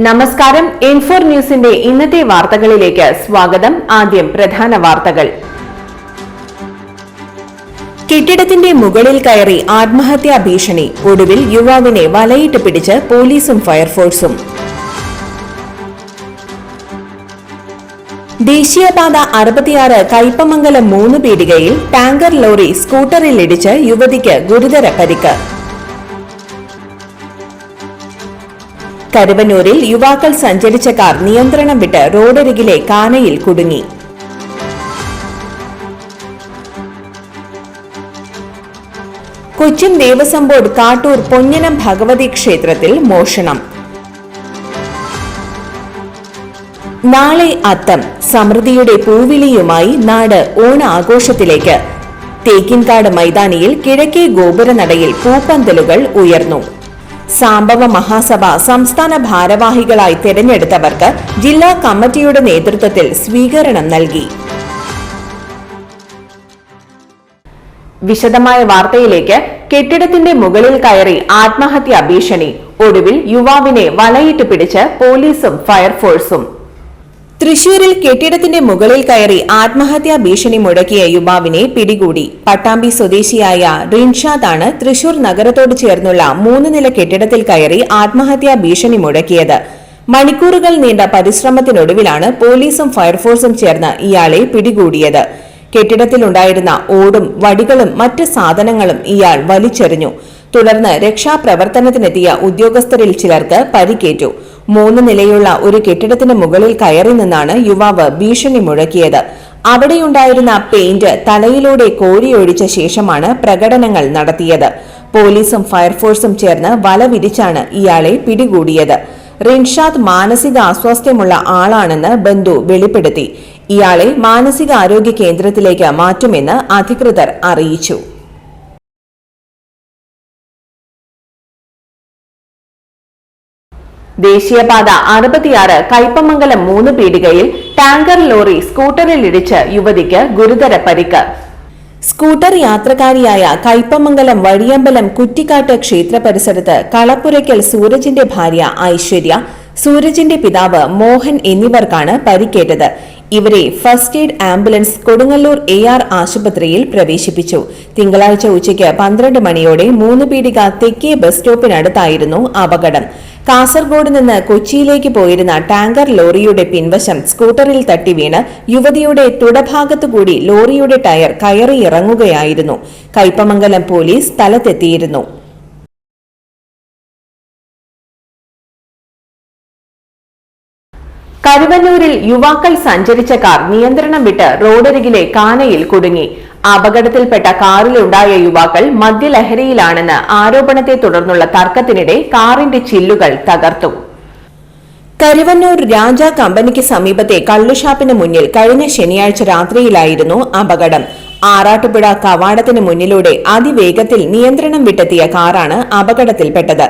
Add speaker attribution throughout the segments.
Speaker 1: നമസ്കാരം. ഇൻഫോർ ന്യൂസിന്റെ ഇന്നത്തെ വാർത്തകളിലേക്ക് സ്വാഗതം. ആദ്യം പ്രധാന വാർത്തകൾ. കെട്ടിടത്തിന്റെ മുകളിൽ കയറി ആത്മഹത്യാ ഭീഷണി. ഒടുവിൽ യുവാവിനെ വലയിട്ട് പിടിച്ച് പോലീസും ഫയർഫോഴ്സും. ദേശീയപാത അറുപത്തിയാറ് കയ്പമംഗലം മൂന്ന് പീടികയിൽ ടാങ്കർ ലോറി സ്കൂട്ടറിലിടിച്ച് യുവതിക്ക് ഗുരുതര പരിക്ക്. കരുവന്നൂരിൽ യുവാക്കൾ സഞ്ചരിച്ച കാർ നിയന്ത്രണം വിട്ട് റോഡരികിലെ കാനയിൽ കുടുങ്ങി. കൊച്ചിൻ ദേവസ്വം ബോർഡ് കാട്ടൂർ പൊന്നനം ഭഗവതി ക്ഷേത്രത്തിൽ മോഷണം. നാളെ അത്തം സമൃദ്ധിയുടെ പൂവിളിയുമായി നാട് ഓണാഘോഷത്തിലേക്ക്. തേക്കിൻകാട് മൈതാനിയിൽ കിഴക്കേ ഗോപുരനടയിൽ പൂപ്പന്തലുകൾ ഉയർന്നു. സാംബവ മഹാസഭ സംസ്ഥാന ഭാരവാഹികളായി തിരഞ്ഞെടുത്തവർക്ക് ജില്ലാ കമ്മിറ്റിയുടെ നേതൃത്വത്തിൽ സ്വീകരണം നൽകി. വിശദമായ വാർത്തയിലേക്ക് കെട്ടിടത്തിന്റെ മുകളിൽ കയറി ആത്മഹത്യാ ഭീഷണി. ഒടുവിൽ യുവാവിനെ വലയിട്ട് പിടിച്ച് പോലീസും ഫയർഫോഴ്സും. തൃശൂരിൽ കെട്ടിടത്തിന്റെ മുകളിൽ കയറി ആത്മഹത്യാ ഭീഷണി മുഴക്കിയ യുവാവിനെ പിടികൂടി. പട്ടാമ്പി സ്വദേശിയായ റിൻഷാദാണ് തൃശൂർ നഗരത്തോട് ചേർന്നുള്ള മൂന്ന് നില കെട്ടിടത്തിൽ കയറി ആത്മഹത്യാ ഭീഷണി മുഴക്കിയത്. മണിക്കൂറുകൾ നീണ്ട പരിശ്രമത്തിനൊടുവിലാണ് പോലീസും ഫയർഫോഴ്സും ചേർന്ന് ഇയാളെ പിടികൂടിയത്. കെട്ടിടത്തിലുണ്ടായിരുന്ന ഓടും വടികളും മറ്റ് സാധനങ്ങളും ഇയാൾ വലിച്ചെറിഞ്ഞു. തുടർന്ന് രക്ഷാപ്രവർത്തനത്തിനെത്തിയ ഉദ്യോഗസ്ഥരിൽ ചിലർക്ക് പരിക്കേറ്റു. മൂന്ന് നിലയുള്ള ഒരു കെട്ടിടത്തിന് മുകളിൽ കയറി നിന്നാണ് യുവാവ് ഭീഷണി മുഴക്കിയത്. അവിടെയുണ്ടായിരുന്ന പെയിന്റ് തലയിലൂടെ കോരിയൊഴിച്ച ശേഷമാണ് പ്രകടനങ്ങൾ നടത്തിയത്. പോലീസും ഫയർഫോഴ്സും ചേർന്ന് വല വിരിച്ചാണ് ഇയാളെ പിടികൂടിയത്. റിൻഷാദ് മാനസിക അസ്വാസ്ഥ്യമുള്ള ആളാണെന്ന് ബന്ധു വെളിപ്പെടുത്തി. ഇയാളെ മാനസികാരോഗ്യ കേന്ദ്രത്തിലേക്ക് മാറ്റുമെന്ന് അധികൃതർ അറിയിച്ചു. ദേശീയപാത അറുപത്തിയാറ് കയ്പമംഗലം മൂന്ന് പീടികയിൽ ടാങ്കർ ലോറി സ്കൂട്ടറിൽ ഇടിച്ച് യുവതിക്ക് ഗുരുതര പരിക്ക്. സ്കൂട്ടർ യാത്രക്കാരിയായ കയ്പമംഗലം വഴിയമ്പലം കുറ്റിക്കാട്ട് ക്ഷേത്ര പരിസരത്ത് കളപ്പുരയ്ക്കൽ സൂരജിന്റെ ഭാര്യ ഐശ്വര്യ സൂരജിന്റെ പിതാവ് മോഹൻ എന്നിവർക്കാണ് പരിക്കേറ്റത്. ഇവരെ first aid ambulance Kodungallur A R ആശുപത്രിയിൽ പ്രവേശിപ്പിച്ചു. തിങ്കളാഴ്ച ഉച്ചയ്ക്ക് പന്ത്രണ്ട് മണിയോടെ മൂന്ന് പീടിക തെക്കേ ബസ് സ്റ്റോപ്പിനടുത്തായിരുന്നു അപകടം. കാസർഗോഡ് നിന്ന് കൊച്ചിയിലേക്ക് പോയിരുന്ന ടാങ്കർ ലോറിയുടെ പിൻവശം സ്കൂട്ടറിൽ തട്ടി വീണ് യുവതിയുടെ തുടഭാഗത്തുകൂടി ലോറിയുടെ ടയർ കയറി ഇറങ്ങുകയായിരുന്നു. കൈപ്പമംഗലം പോലീസ് സ്ഥലത്തെത്തിയിരുന്നു. കരുവന്നൂരിൽ യുവാക്കൾ സഞ്ചരിച്ച കാർ നിയന്ത്രണം വിട്ട് റോഡരികിലെ കാനയിൽ കുടുങ്ങി. അപകടത്തിൽപ്പെട്ട കാറിലുണ്ടായ യുവാക്കൾ മദ്യലഹരിയിലാണെന്ന് ആരോപണത്തെ തുടർന്നുള്ള തർക്കത്തിനിടെ കാറിന്റെ ചില്ലുകൾ തകർത്തു. കരുവന്നൂർ രാജ കമ്പനിക്ക് സമീപത്തെ കള്ളുഷാപ്പിന് മുന്നിൽ കഴിഞ്ഞ ശനിയാഴ്ച രാത്രിയിലായിരുന്നു അപകടം. ആറാട്ടുപുഴ കവാടത്തിന് മുന്നിലൂടെ അതിവേഗത്തിൽ നിയന്ത്രണം വിട്ടെത്തിയ കാറാണ് അപകടത്തിൽപ്പെട്ടത്.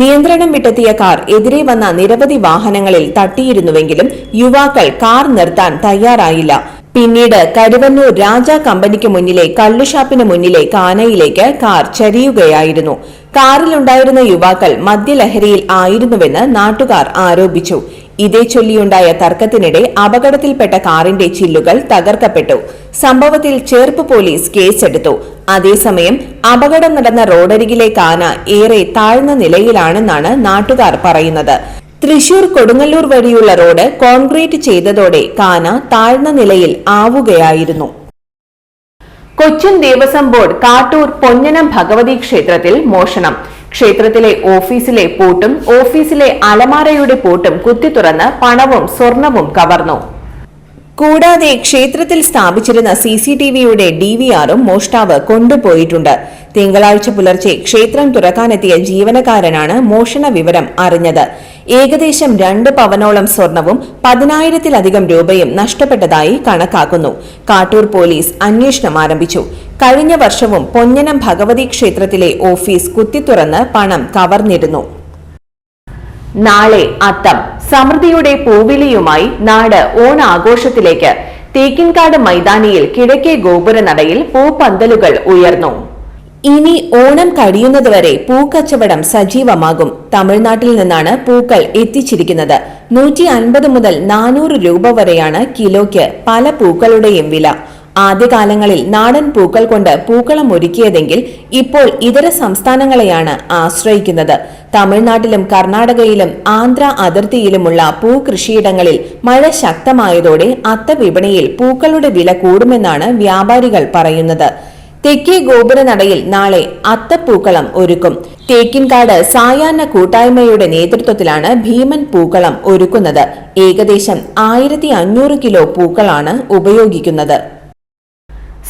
Speaker 1: നിയന്ത്രണം വിട്ടെത്തിയ കാർ എതിരെ വന്ന നിരവധി വാഹനങ്ങളിൽ തട്ടിയിരുന്നുവെങ്കിലും യുവാക്കൾ കാർ നിർത്താൻ തയ്യാറായില്ല. പിന്നീട് കരുവന്നൂർ രാജ കമ്പനിക്ക് മുന്നിലെ കള്ളുഷാപ്പിന് മുന്നിലെ കാനയിലേക്ക് കാർ ചരിയുകയായിരുന്നു. കാറിലുണ്ടായിരുന്ന യുവാക്കൾ മദ്യലഹരിയിൽ ആയിരുന്നുവെന്ന് നാട്ടുകാർ ആരോപിച്ചു. ഇതേ ചൊല്ലിയുണ്ടായ തർക്കത്തിനിടെ അപകടത്തിൽപ്പെട്ട കാറിന്റെ ചില്ലുകൾ തകർക്കപ്പെട്ടു. സംഭവത്തിൽ ചേർപ്പ് പോലീസ് കേസെടുത്തു. അതേസമയം അപകടം നടന്ന റോഡരികിലെ കാന ഏറെ താഴ്ന്ന നിലയിലാണെന്നാണ് നാട്ടുകാർ പറയുന്നത്. തൃശൂർ കൊടുങ്ങല്ലൂർ വഴിയുള്ള റോഡ് കോൺക്രീറ്റ് ചെയ്തതോടെ കാന താഴ്ന്ന നിലയിൽ ആവുകയായിരുന്നു. കൊച്ചിൻ ദേവസ്വം ബോർഡ് കാട്ടൂർ പൊന്നനം ഭഗവതി ക്ഷേത്രത്തിൽ മോഷണം. ക്ഷേത്രത്തിലെ ഓഫീസിലെ പൂട്ടും ഓഫീസിലെ അലമാരയുടെ പൂട്ടും കുത്തി തുറന്ന് പണവും സ്വർണവും കവർന്നു. കൂടാതെ ക്ഷേത്രത്തിൽ സ്ഥാപിച്ചിരുന്ന സി സി ടി വിയുടെ ഡി വി ആറും മോഷ്ടാവ് കൊണ്ടുപോയിട്ടുണ്ട്. തിങ്കളാഴ്ച പുലർച്ചെ ക്ഷേത്രം തുറക്കാനെത്തിയ ജീവനക്കാരനാണ് മോഷണ വിവരം അറിഞ്ഞത്. ഏകദേശം രണ്ട് പവനോളം സ്വർണവും പതിനായിരത്തിലധികം രൂപയും നഷ്ടപ്പെട്ടതായി കണക്കാക്കുന്നു. കാട്ടൂർ പോലീസ് അന്വേഷണം ആരംഭിച്ചു. കഴിഞ്ഞ വർഷവും പൊന്നനം ഭഗവതി ക്ഷേത്രത്തിലെ ഓഫീസ് കുത്തിത്തുറന്ന് പണം കവർന്നിരുന്നു. നാളെ അത്തം. സമൃദ്ധിയുടെ പൂവിലിയുമായി നാട് ഓണാഘോഷത്തിലേക്ക്. തേക്കിൻകാട് മൈതാനിയിൽ കിഴക്കേ ഗോപുര നടയിൽ പൂപ്പന്തലുകൾ ഉയർന്നു. ഇനി ഓണം കഴിയുന്നതുവരെ പൂക്കച്ചവടം സജീവമാകും. തമിഴ്നാട്ടിൽ നിന്നാണ് പൂക്കൾ എത്തിച്ചിരിക്കുന്നത്. നൂറ്റി അൻപത് മുതൽ നാനൂറ് രൂപ വരെയാണ് കിലോയ്ക്ക് പല പൂക്കളുടെയും വില. ആദ്യകാലങ്ങളിൽ നാടൻ പൂക്കൾ കൊണ്ട് പൂക്കളം ഒരുക്കിയതെങ്കിൽ ഇപ്പോൾ ഇതര സംസ്ഥാനങ്ങളെയാണ് ആശ്രയിക്കുന്നത്. തമിഴ്നാട്ടിലും കർണാടകയിലും ആന്ധ്ര അതിർത്തിയിലുമുള്ള പൂകൃഷിയിടങ്ങളിൽ മഴ ശക്തമായതോടെ അത്തവിപണിയിൽ പൂക്കളുടെ വില കൂടുമെന്നാണ് വ്യാപാരികൾ പറയുന്നത്. തെക്കേ ഗോപുരനടയിൽ നാളെ അത്തപ്പൂക്കളം ഒരുക്കും. തേക്കിൻകാട് സായാഹ്ന കൂട്ടായ്മയുടെ നേതൃത്വത്തിലാണ് ഭീമൻ പൂക്കളം ഒരുക്കുന്നത്. ഏകദേശം ആയിരത്തി അഞ്ഞൂറ് കിലോ പൂക്കളാണ് ഉപയോഗിക്കുന്നത്.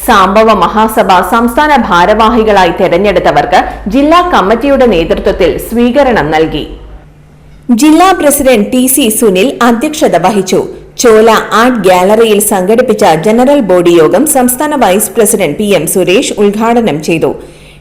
Speaker 1: സാംബവ മഹാസഭ സംസ്ഥാന ഭാരവാഹികളായി തെരഞ്ഞെടുത്തവർക്ക് ജില്ലാ കമ്മിറ്റിയുടെ നേതൃത്വത്തിൽ സ്വീകരണം നൽകി. ജില്ലാ പ്രസിഡന്റ് ടി സി സുനിൽ അധ്യക്ഷത വഹിച്ചു. ചോല ആർട്ട് ഗാലറിയിൽ സംഘടിപ്പിച്ച ജനറൽ ബോഡി യോഗം സംസ്ഥാന vice president P M Suresh ഉദ്ഘാടനം ചെയ്തു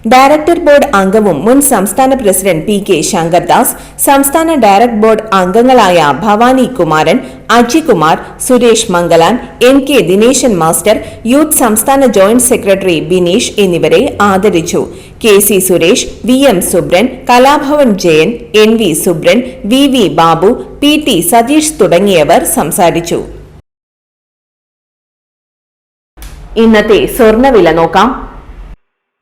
Speaker 1: ഡയറക്ടർ ബോർഡ് അംഗവും മുൻ സംസ്ഥാന പ്രസിഡന്റ് പി കെ ശങ്കർദാസ് സംസ്ഥാന ഡയറക്ടർ ബോർഡ് അംഗങ്ങളായ Bhavani Kumaran Ajikumar Suresh Mangalan N K Dineshan master youth സംസ്ഥാന ജോയിന്റ് സെക്രട്ടറി ബിനീഷ് എന്നിവരെ ആദരിച്ചു. K C Suresh V M Subran Kalabhavan Jayan N V Subran V V Babu P T Satheesh തുടങ്ങിയവർ സംസാരിച്ചു. ഇന്നത്തെ സ്വർണവില നോക്കാം.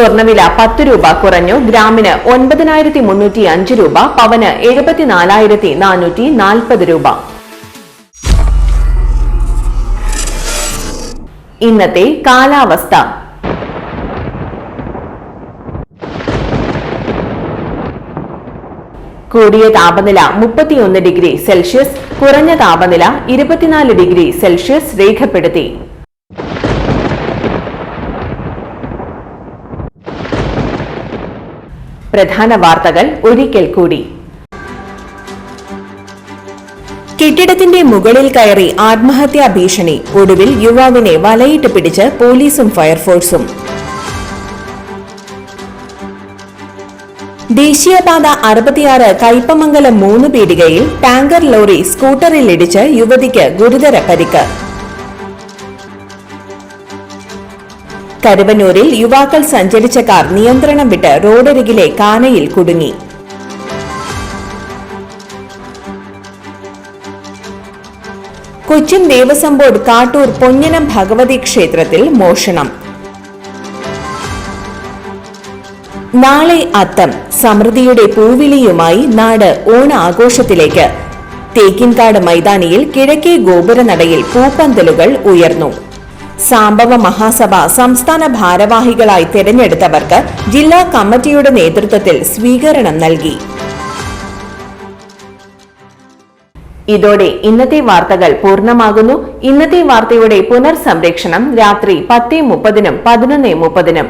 Speaker 1: സ്വർണവില പത്ത് രൂപ കുറഞ്ഞു. ഗ്രാമിന് ഒൻപതിനായിരത്തി മുന്നൂറ്റി അഞ്ച് രൂപ പവന് എഴുപത്തിനാലായിരത്തി നാനൂറ്റി നാൽപ്പത് രൂപ. ഇന്നത്തെ കാലാവസ്ഥ. കൂടിയ താപനില മുപ്പത്തിയൊന്ന് ഡിഗ്രി സെൽഷ്യസ് കുറഞ്ഞ താപനില ഇരുപത്തിനാല് ഡിഗ്രി സെൽഷ്യസ് രേഖപ്പെടുത്തി. പ്രധാന വാർത്തകൾ ഒരിക്കൽ കൂടി. കെട്ടിടത്തിന്റെ മുകളിൽ കയറി ആത്മഹത്യാ ഭീഷണി. ഒടുവിൽ യുവാവിനെ വലയിട്ട് പിടിച്ച് പോലീസും ഫയർഫോഴ്സും. ദേശീയപാത അറുപത്തിയാറ് കയ്പമംഗലം മൂന്ന് പീടികയിൽ ടാങ്കർ ലോറി സ്കൂട്ടറിൽ ഇടിച്ച് യുവതിക്ക് ഗുരുതര പരിക്ക്. കരുവന്നൂരിൽ യുവാക്കൾ സഞ്ചരിച്ച കാർ നിയന്ത്രണം വിട്ട് റോഡരികിലെ കാനയിൽ കുടുങ്ങി. കൊച്ചിൻ ദേവസ്വം ബോർഡ് കാട്ടൂർ പൊന്നിനം ഭഗവതി ക്ഷേത്രത്തിൽ മോഷണം. നാളെ അത്തം സമൃദ്ധിയുടെ പൂവിളിയുമായി നാട് ഓണ ആഘോഷത്തിലേക്ക് തേക്കിൻകാട് മൈതാനിയിൽ കിഴക്കേ ഗോപുരനടയിൽ പൂപ്പന്തലുകൾ ഉയർന്നു. സാംബവ മഹാസഭ സംസ്ഥാന ഭാരവാഹികളായി തെരഞ്ഞെടുത്തവർക്ക് ജില്ലാ കമ്മിറ്റിയുടെ നേതൃത്വത്തിൽ സ്വീകരണം നൽകി. ഇതോടെ ഇന്നത്തെ വാർത്തകൾ പൂർണമാകുന്നു. ഇന്നത്തെ വാർത്തയുടെ പുനർസംരക്ഷണം രാത്രി പത്ത് മുപ്പതിനും പതിനൊന്ന് മുപ്പതിനും.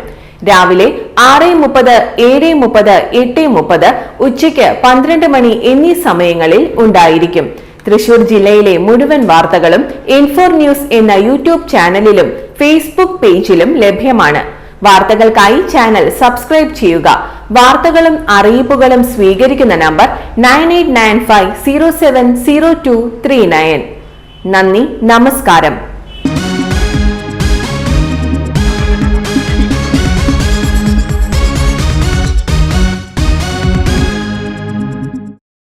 Speaker 1: രാവിലെ ആറ് മുപ്പത് ഏഴ് മുപ്പത് എട്ട് മുപ്പത് ഉച്ചയ്ക്ക് പന്ത്രണ്ട് മണി എന്നീ സമയങ്ങളിൽ ഉണ്ടായിരിക്കും. തൃശൂർ ജില്ലയിലെ മുഴുവൻ വാർത്തകളും ഇൻഫോർ ന്യൂസ് എന്ന യൂട്യൂബ് ചാനലിലും ഫേസ്ബുക്ക് പേജിലും ലഭ്യമാണ്. വാർത്തകൾക്കായി ചാനൽ സബ്സ്ക്രൈബ് ചെയ്യുക. വാർത്തകളും അറിയിപ്പുകളും സ്വീകരിക്കുന്ന number nine eight nine five zero seven zero two three nine. നന്ദി നമസ്കാരം.